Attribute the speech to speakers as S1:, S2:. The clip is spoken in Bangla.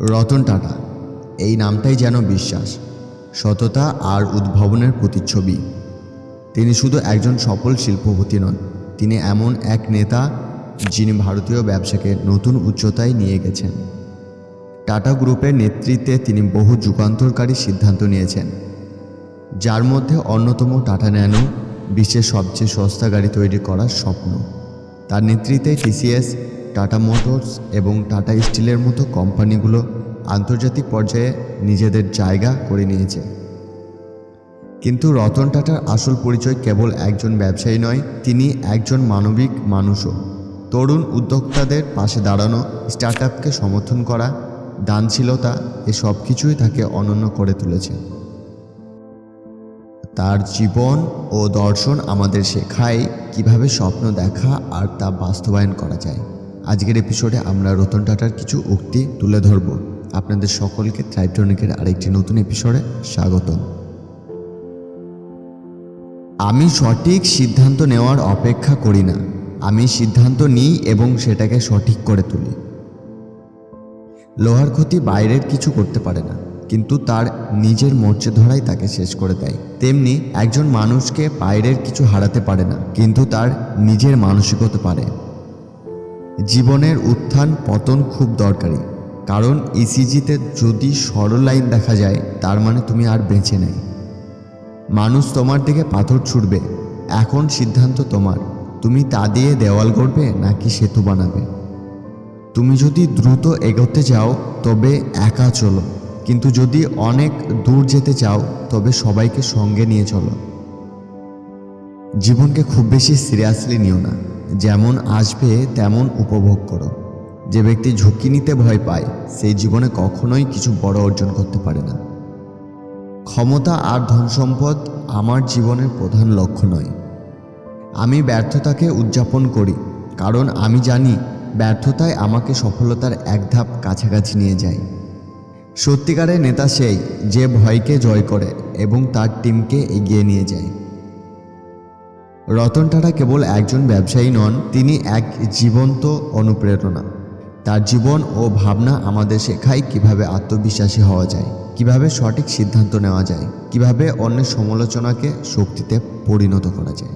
S1: রতন টাটা। এই নামটাই যেন বিশ্বাস, সততা আর উদ্ভাবনের প্রতিচ্ছবি। তিনি শুধু একজন সফল শিল্পপতি নন, তিনি এমন এক নেতা যিনি ভারতীয় ব্যবসাকে নতুন উচ্চতায় নিয়ে গেছেন। টাটা গ্রুপের নেতৃত্বে তিনি বহু যুগান্তরকারী সিদ্ধান্ত নিয়েছেন, যার মধ্যে অন্যতম টাটা ন্যানো বিশ্বের সবচেয়ে সস্তা গাড়ি তৈরি করার স্বপ্ন। তার নেতৃত্বে টিসিএস টাটা মোটরস এবং টাটা স্টিলের মতো কোম্পানিগুলো আন্তর্জাতিক পর্যায়ে নিজেদের জায়গা করে নিয়েছে। কিন্তু রতন টাটার আসল পরিচয় কেবল একজন ব্যবসায়ী নয়, তিনি একজন মানবিক মানুষও। তরুণ উদ্যোক্তাদের পাশে দাঁড়ানো স্টার্ট আপকে সমর্থন করা, দানশীলতা, এ কিছুই তাকে অনন্য করে তুলেছে। তার জীবন ও দর্শন আমাদের শেখায় কীভাবে স্বপ্ন দেখা আর তা বাস্তবায়ন করা যায়। আজকের এপিসোডে আমরা রতন টাটার কিছু উক্তি তুলে ধরব। আপনাদের সকলকে ট্রাইটনিকের আরেকটি নতুন এপিসোডে স্বাগতম। আমি সঠিক সিদ্ধান্ত নেওয়ার অপেক্ষা করি না। আমি সিদ্ধান্ত নিই এবং সেটাকে সঠিক করে তুলি। লোহার ক্ষতি বাইরের কিছু করতে পারে না, কিন্তু তার নিজের মরচে ধরাই তাকে শেষ করে দেয়। তেমনি একজন মানুষকে বাইরের কিছু হারাতে পারে না, কিন্তু তার নিজের মানসিকতা পারে। জীবনের উত্থান পতন খুব দরকারি। কারণ ইসিজিতে যদি সরল লাইন দেখা যায়, তার মানে তুমি আর বেঁচে নেই। মানুষ তোমার দিকে পাথর ছুটবে এখন সিদ্ধান্ত তোমার। তুমি তা দিয়ে দেওয়াল গড়বে নাকি সেতু বানাবে? তুমি যদি দ্রুত এগোতে চাও, তবে একা চলো। কিন্তু যদি অনেক দূর যেতে চাও, তবে সবাইকে সঙ্গে নিয়ে চলো। জীবনকে খুব বেশি সিরিয়াসলি নিও না। যেমন আসবে, তেমন উপভোগ করো। যে ব্যক্তি ঝুঁকি নিতে ভয় পায়, সেই জীবনে কখনোই কিছু বড় অর্জন করতে পারে না। ক্ষমতা আর ধন সম্পদ আমার জীবনের প্রধান লক্ষ্য নয়। আমি ব্যর্থতাকে উদযাপন করি, কারণ আমি জানি ব্যর্থতায় আমাকে সফলতার এক ধাপ কাছাকাছি নিয়ে যায়। সত্যিকারের নেতা সেই, যে ভয়কে জয় করে এবং তার টিমকে এগিয়ে নিয়ে যায়। রতন টাটা কেবল একজন ব্যবসায়ী নন, তিনি এক জীবন্ত অনুপ্রেরণা। তার জীবন ও ভাবনা আমাদের শেখায় কীভাবে আত্মবিশ্বাসী হওয়া যায়, কীভাবে সঠিক সিদ্ধান্ত নেওয়া যায়, কীভাবে অন্যের সমালোচনাকে শক্তিতে পরিণত করা যায়।